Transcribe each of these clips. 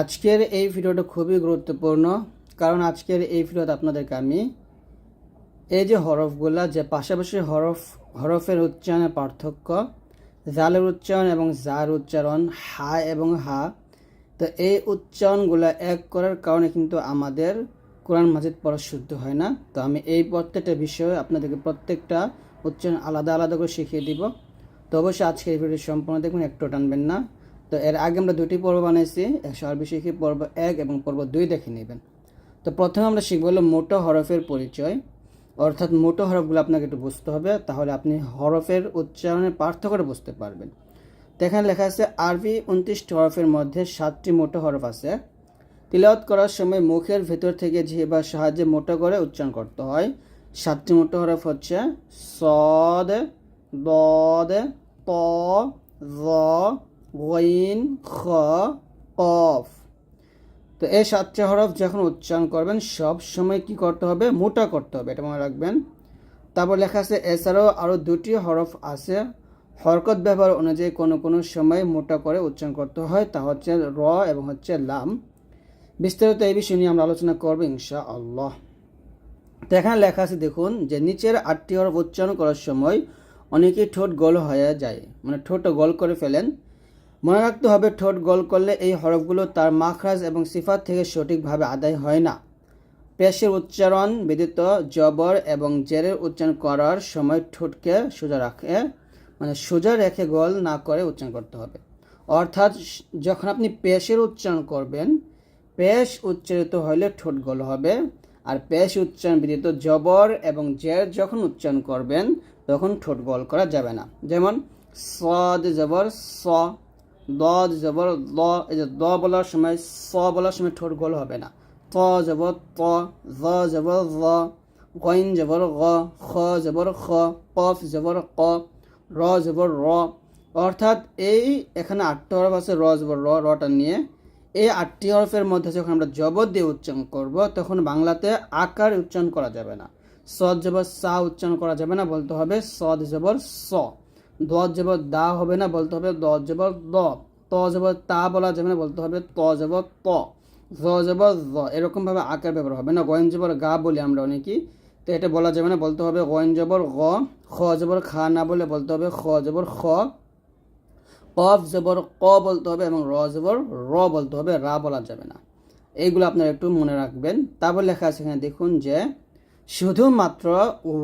আজকের এই ভিডিওটা খুবই গুরুত্বপূর্ণ, কারণ আজকের এই ভিডিওতে আপনাদেরকে আমি এই যে হরফগুলা, যে পাশাপাশি হরফ, হরফের উচ্চারণের পার্থক্য, জালের উচ্চারণ এবং জার উচ্চারণ, হা এবং হা, তো এই উচ্চারণগুলো এক করার কারণে কিন্তু আমাদের কোরআন মাজিদ পড়া শুদ্ধ হয় না। তো আমি এই প্রত্যেকটা বিষয়ে আপনাদেরকে প্রত্যেকটা উচ্চারণ আলাদা আলাদা করে শিখিয়ে দিব। তো অবশ্যই আজকে এই ভিডিও সম্পূর্ণ দেখবেন একটু টানবেন না। তো এর আগে আমরা দুটি পর্ব বানাইছি, একশো আরবি পর্ব এক এবং পর্ব দুই দেখে নেবেন। তো প্রথমে আমরা শিখব হলো মোটো হরফের পরিচয়। অর্থাৎ মোটো হরফগুলো আপনাকে একটু বুঝতে হবে, তাহলে আপনি হরফের উচ্চারণের পার্থক্যটা বুঝতে পারবেন। তো এখানে লেখা আছে, আরবি উনত্রিশটি হরফের মধ্যে সাতটি মোটো হরফ আছে। তিলাওয়াত করার সময় মুখের ভেতর থেকে জিহ্বার সাহায্যে মোটো করে উচ্চারণ করতে হয়। সাতটি মোটো হরফ হচ্ছে সদ, দদ, ত গইন খ কফ তো এই সাতটা হরফ যখন উচ্চারণ করবেন, সব সময় কি করতে হবে? মোটা করতে হবে, এটা মনে রাখবেন। তারপর লেখা আছে, এছাড়াও আরও দুটি হরফ আছে। হরকত ব্যবহার অনুযায়ী কোনো কোনো সময় মোটা করে উচ্চারণ করতে হয়। তা হচ্ছে র এবং হচ্ছে লাম। বিস্তারিত এই বিষয় নিয়ে আমরা আলোচনা করব ইনশা আল্লাহ তো এখানে লেখা আছে, দেখুন, যে নিচের আটটি হরফ উচ্চারণ করার সময় অনেকেই ঠোঁট গোল হয়ে যায়। মানে ঠোঁট গোল করে ফেলেন। মনে রাখতে হবে, ঠোঁট গোল করলে এই হরফগুলো তার মাখরাজ এবং সিফাত থেকে সঠিকভাবে আদায় হয় না। পেশের উচ্চারণ ব্যতীত জবর এবং জেরের উচ্চারণ করার সময় ঠোঁটকে সোজা রাখে মানে সোজা রেখে গোল না করে উচ্চারণ করতে হবে। অর্থাৎ যখন আপনি পেশের উচ্চারণ করবেন, পেশ উচ্চারিত হলে ঠোঁট গোল হবে আর পেশ উচ্চারণ ব্যতীত জবর এবং জের যখন উচ্চারণ করবেন, তখন ঠোঁট গোল করা যাবে না। যেমন সদ জবর, স। দ জবর ল এই যে দ বলার সময় স বলার সময় ঠোঁট গোল হবে না ত জবর ত জ জবর জ গইন জবর গ খ জবর খ কফ জবর ক র জবর র অর্থাৎ এই এখানে আটটা হরফ আছে র জবর র রটা নিয়ে এই আটটি হরফের মধ্যে যখন আমরা জবর দিয়ে উচ্চারণ করব তখন বাংলাতে আকার উচ্চারণ করা যাবে না সদ জবর সা উচ্চারণ করা যাবে না বলতে হবে সদ জবর স দ জবর দা হবে না বলতে হবে দ জবর দ। ত জবর তা বলা যাবে না বলতে হবে ত জবর ত। জ জবর জ। এরকমভাবে আকার ব্যবহার হবে না। গয়েন জবর গা বলি আমরা অনেকেই। তো এটা বলা যাবে না বলতে হবে গয়েন জবর গ। খ জবর খা না বলে বলতে হবে খ জবর খ। কফ জবর ক বলতে হবে এবং র জবর র বলতে হবে। রা বলা যাবে না। এইগুলো আপনারা একটু মনে রাখবেন। তারপর লেখা আছে এখানে দেখুন যে শুধুমাত্র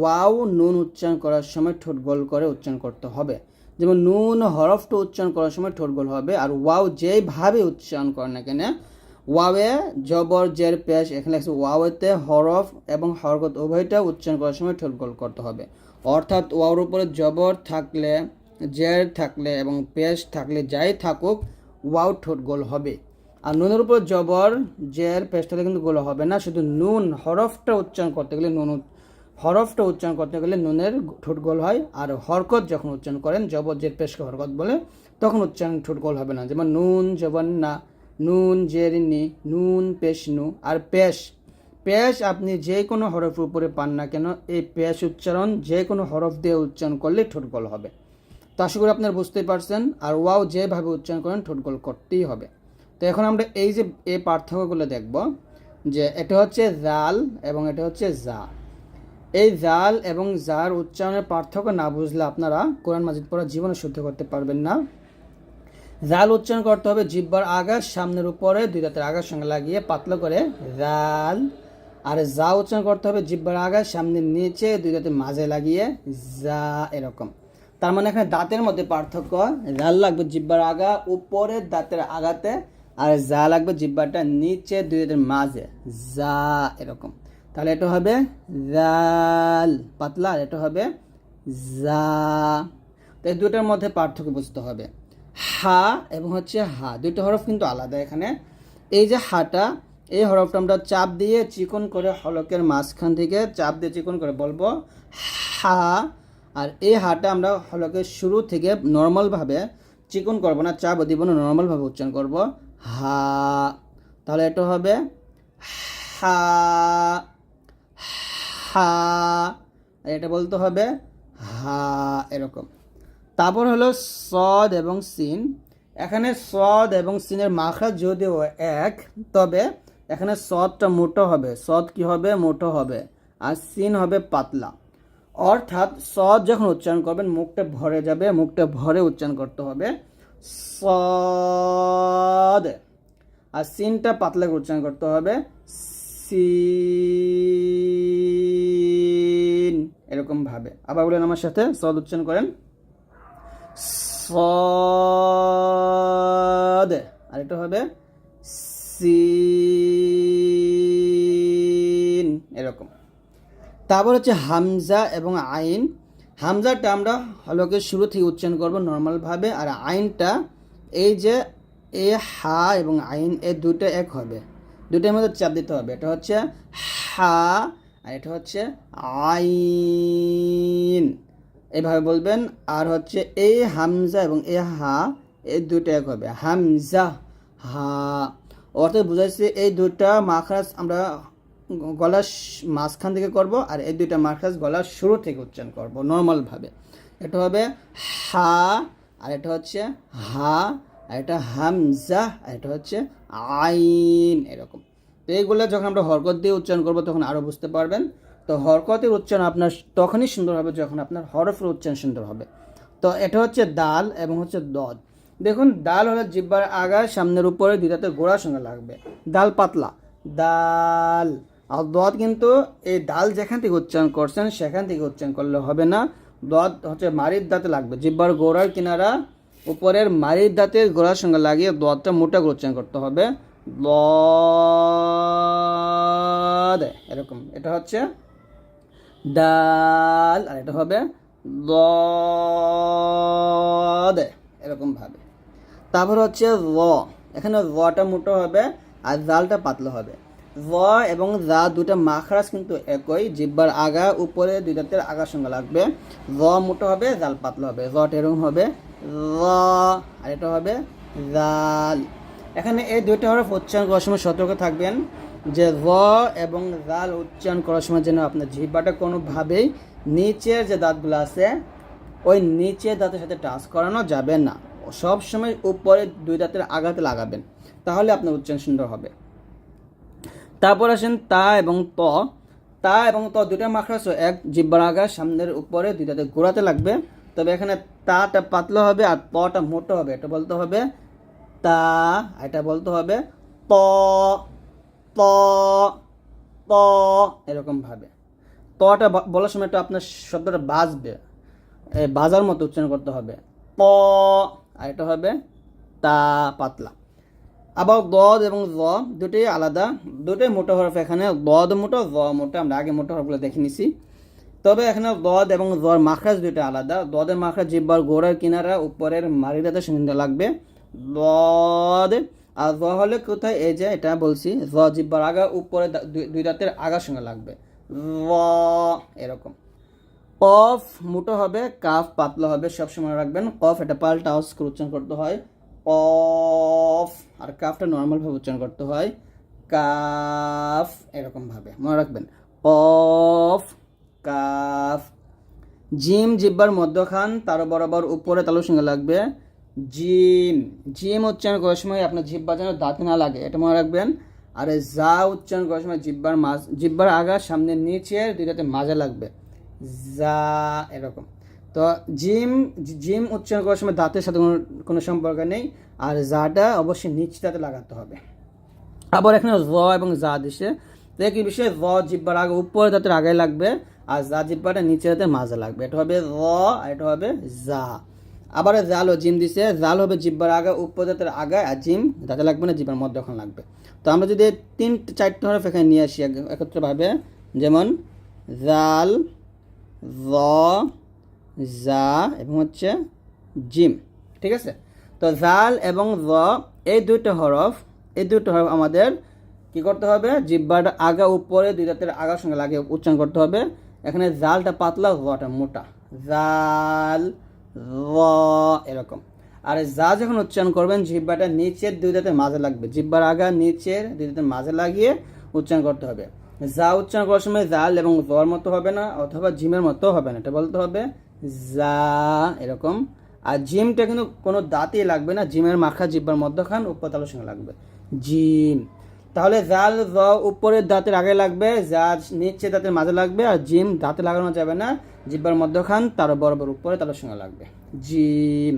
ওয়াও নুন উচ্চারণ করার সময় ঠোঁট গোল করে উচ্চারণ করতে হবে। যেমন নুন হরফটা উচ্চারণ করার সময় ঠোঁট গোল হবে আর ওয়াও যেভাবে উচ্চারণ করে না কেন, ওয়াওয়ে জবর জের পেশ, এখানে লেখছে ওয়াওয়েতে হরফ এবং হরকত উভয়টা উচ্চারণ করার সময় ঠোঁট গোল করতে হবে। অর্থাৎ ওয়াওর উপরে জবর থাকলে, জের থাকলে এবং পেশ থাকলে যাই থাকুক, ওয়াও ঠোঁট গোল হবে। আর নুনের উপর জবর, জের পেশটাতে কিন্তু গোল হবে না। শুধু নুন, হরফটা উচ্চারণ করতে গেলে নুন, হরফটা উচ্চারণ করতে গেলে নুনের ঠোঁট গোল হয়। আর হরকত যখন উচ্চারণ করেন, জবর, জের পেশকে হরকত বলে, তখন উচ্চারণ ঠোঁট গোল হবে না। যেমন নুন জবর না নুন জের নি নুন পেশ নু আর পেশ। পেশ আপনি যে কোনো হরফের উপরে পান না কেন, এই পেশ উচ্চারণ যে কোনো হরফ দিয়ে উচ্চারণ করলে ঠোঁট গোল হবে। তো আশা করি আপনারা বুঝতেই পারছেন। আর ওয়াও যেভাবে উচ্চারণ করেন, ঠোঁট গোল করতেই হবে। তো এখন আমরা এই যে এই পার্থক্যগুলো দেখব যে এটা হচ্ছে জাল এবং এটা হচ্ছে জা। এই জাল এবং জার উচ্চারণের পার্থক্য না বুঝলে আপনারা কোরআন মাজিদ পড়া জীবনে শুদ্ধ করতে পারবেন না। জাল উচ্চারণ করতে হবে জিব্বার আগার সামনের উপরে দুই দাঁতের আগার সঙ্গে লাগিয়ে পাতলা করে জাল। আর যা উচ্চারণ করতে হবে জিব্বার আগার সামনের নিচে দুই দাঁতের মাঝে লাগিয়ে যা এরকম। তার মানে এখানে দাঁতের মধ্যে পার্থক্য, জাল লাগবে জিব্বার আগা উপরের দাঁতের আগাতে আর যা লাগবে জিব্বাটা নিচে দুই দাঁতের মাঝে, যা এরকম। তাহলে এটা হবে জাল, পাতলা, আর এটা হবে যা। তো এই দুটার মধ্যে পার্থক্য বুঝতে হবে। হা এবং হচ্ছে হা দুটো হরফ কিন্তু আলাদা এখানে। এই যে হাটা, এই হরফটা আমরা চাপ দিয়ে চিকন করে হলকের মাঝখান থেকে চাপ দিয়ে চিকন করে বলব হা। আর এই হাটা আমরা হলকের শুরু থেকে নর্মালভাবে চিকন করব না চাপ দিব না, নর্মালভাবে উচ্চারণ করব। হা, তাহলে এটা হবে হা হা এটা বলতে হবে হা, এরকম। তারপর হলো সদ এবং সিন। এখানে সদ এবং সিনের মাখরাজ যদিও এক, তবে এখানে সদটা মোটো হবে। সদ কি হবে? মোটো হবে। আর সিন হবে পাতলা। অর্থাৎ সদ যখন উচ্চারণ করবেন, মুখটা ভরে যাবে, মুখটা ভরে উচ্চারণ করতে হবে। সদ। আর সিনটা পাতলা উচ্চারণ করতে হবে। সিন। এরকম ভাবে। আবার বলেন আমার সাথে, সদ উচ্চারণ করেন। সদ। এটা হবে। সিন। এরকম। তারপর হচ্ছে হামজা এবং আইন। হামজাটা আমরা হলকের শুরু থেকে উচ্চারণ করব নর্মালভাবে, আর আইনটা এই যে এ, হা এবং আইন, এ দুটো এক হবে। দুটোর মধ্যে চাপ দিতে হবে। এটা হচ্ছে হা আর এটা হচ্ছে আইন। এভাবে বলবেন। আর হচ্ছে এ, হামজা এবং এ, হা এই দুটো এক হবে। হামজা, হা। অর্থাৎ বুঝাইছে এই দুটা মাখরাজ আমরা গলার মাঝখান থেকে করব আর এই দুইটা মাখরাজ গলার শুরু থেকে উচ্চারণ করব নর্মালভাবে এটা হবে হা, আর এটা হচ্ছে হা, আর এটা হামজা, আর এটা হচ্ছে আইন এরকম। তো এইগুলো যখন আমরা হরকত দিয়ে উচ্চারণ করব তখন আরও বুঝতে পারবেন। তো হরকতের উচ্চারণ আপনার তখনই সুন্দর হবে যখন আপনার হরফের উচ্চারণ সুন্দর হবে। তো এটা হচ্ছে দাল এবং হচ্ছে দদ। দেখুন ডাল হলো জিব্বার আগার সামনের উপরে দুইটাতে গোড়ার সঙ্গে লাগবে। ডাল পাতলা। ডাল আর দদ কিন্তু এই ডাল যেখান থেকে উচ্চারণ করছেন, সেখান থেকে উচ্চারণ করলে হবে না। দদ হচ্ছে মারির দাঁতে লাগবে। জিব্বার গোড়ার কিনারা, উপরের মারির দাঁতের গোড়ার সঙ্গে লাগিয়ে দদটা মোটা উচ্চারণ করতে হবে। এরকম। এটা হচ্ছে ডাল, আর এটা হবে এরকম ভাবে তারপর হচ্ছে র। এখানে রটা মোটো হবে আর জালটা পাতলা হবে। র এবং জা দুটা মাখরাজ কিন্তু একই, জিব্বার আগা, উপরে দুইটাতে আগার সঙ্গে লাগবে। র মোটো হবে, জাল পাতলা হবে। রট এরকম হবে, র, আর এটা হবে জাল। এখানে এই দুইটা হরফ উচ্চারণ করার সময় সতর্ক থাকবেন যে র এবং জাল উচ্চারণ করার সময় যেন আপনার জিব্বাটা কোনোভাবেই নিচের যে দাঁতগুলো আছে, ওই নিচের দাঁতের সাথে টাচ করানো যাবে না। সব সময় উপরে দুই দাঁতের আঘাতে লাগাবেন। তাহলে আপনার উচ্চারণ সুন্দর হবে। তারপর আসেন তা এবং ত। তা এবং ত দুটা মাখরাস এক জিব্বার আগা সামনের উপরে দুইটাতে গোড়াতে লাগবে। তবে এখানে তাটা পাতলা হবে আর তটা মোটো হবে। এটা বলতে হবে তা এটা বলতে হবে ত ত ত এরকম ভাবে। তটা বলার সময় একটু আপনার শব্দটা বাজবে। বাজার মতো উচ্চারণ করতে হবে। প, আর এটা হবে তা পাতলা। আবার দদ এবং জ দুটোই আলাদা, দুটোই মোটা হরফ। এখানে দদ মোটা জ মোটা, আমরা আগে মোটা হরফগুলো দেখে নিছি। তবে এখানে দদ এবং জর মাখরাজ দুটো আলাদা। দদের মাখরাজ জিব্বার গোড়ার কিনারা, উপরের মারিদাতে সঙ্গে লাগবে। দদ আর জ হলে কোথায়? এই যে এটা বলছি জ জিব্বার আগা, উপরে দুই- দাঁতের আগার সঙ্গে লাগবে। এরকম। কফ মোটো হবে কাফ পাতলা হবে, সবসময় রাখবেন। কফ এটা পাল্টা হাউস করতে হয়। কফ। আর কাফটা নর্মালভাবে উচ্চারণ করতে হয় কাফ, এরকম ভাবে। মনে রাখবেন। কফ, কাফ। জিম, জিব্বার মধ্যখান, তার বরাবর উপরে তালুর সঙ্গে লাগবে। জিম। জিম উচ্চারণ করার সময় আপনার জিব্বা যেন দাঁতে না লাগে, এটা মনে রাখবেন। আর যা উচ্চারণ করার সময় জিব্বার মাঝ জিব্বার আগা সামনে নিচে দুইটাতে মাঝে লাগবে। যা, এরকম। তো জিম জিম উচ্চারণ করার সময় দাঁতের সাথে কোনো কোনো সম্পর্ক নেই, আর জাটা অবশ্যই নিচ দাঁতে লাগাতে হবে। আবার এখানে র এবং জা দিছে। তো একই বিষয়ে র জিব্বার আগে উপরে দাঁতের আগে লাগবে, আর জা জিব্বাটা নিচে দাঁতের মাঝে লাগবে। এটা হবে র, আর এটা হবে জা। আবার জাল ও জিম দিছে, জাল হবে জিব্বার আগে, উপর দাঁতের আগে, আর জিম দাঁতে লাগবে না, জিব্বার মধ্যে এখন লাগবে। তো আমরা যদি তিন, চারটে হরফ এখানে নিয়ে আসি এক- একত্রভাবে, যেমন জাল, র জা এবং হচ্ছে জিম, ঠিক আছে? তো জাল এবং জ এই দুইটা হরফ, এই দুটো হরফ আমাদের কি করতে হবে? জিব্বাটা আগা উপরে দুই দাঁতের আগার সঙ্গে লাগিয়ে উচ্চারণ করতে হবে। এখানে জালটা পাতলা, রটা মোটা। জাল র, এরকম। আর যা যখন উচ্চারণ করবেন জিব্বাটা নিচের দুই দাঁতের মাঝে লাগবে। জিব্বার আগা নিচের দুই দাঁতের মাঝে লাগিয়ে উচ্চারণ করতে হবে। যা উচ্চারণ করার সময় জাল এবং জর মতো হবে না, অথবা জিমের মতো হবে না, এটা বলতে হবে। যা, এরকম। আর জিমটা কিন্তু কোনো দাঁতই লাগবে না, জিমের মাখা জিব্বার মধ্যখান উপর তালুর সঙ্গে লাগবে। জিম। তাহলে জাল জ উপরের দাঁতের আগে লাগবে, যা নিচে দাঁতের মাঝে লাগবে, আর জিম দাঁতে লাগানো যাবে না, জিব্বার মধ্যখান তার বরাবর উপরে তালুর সঙ্গে লাগবে। জিম।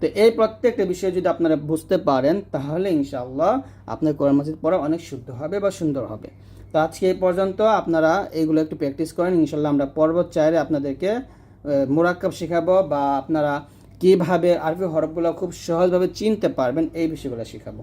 তো এই প্রত্যেকটা বিষয় যদি আপনারা বুঝতে পারেন, তাহলে ইনশাআল্লাহ আপনার কোরআন মাসিদ পড়া অনেক শুদ্ধ হবে বা সুন্দর হবে। তো আজকে এই পর্যন্ত আপনারা এগুলো একটু প্র্যাকটিস করেন ইনশাল্লাহ আমরা পর্বত চাইলে আপনাদেরকে মোরাক্কাব শেখাবো বা আপনারা কীভাবে আরবি হরফগুলো খুব সহজভাবে চিনতে পারবেন এই বিষয়গুলো শেখাবো।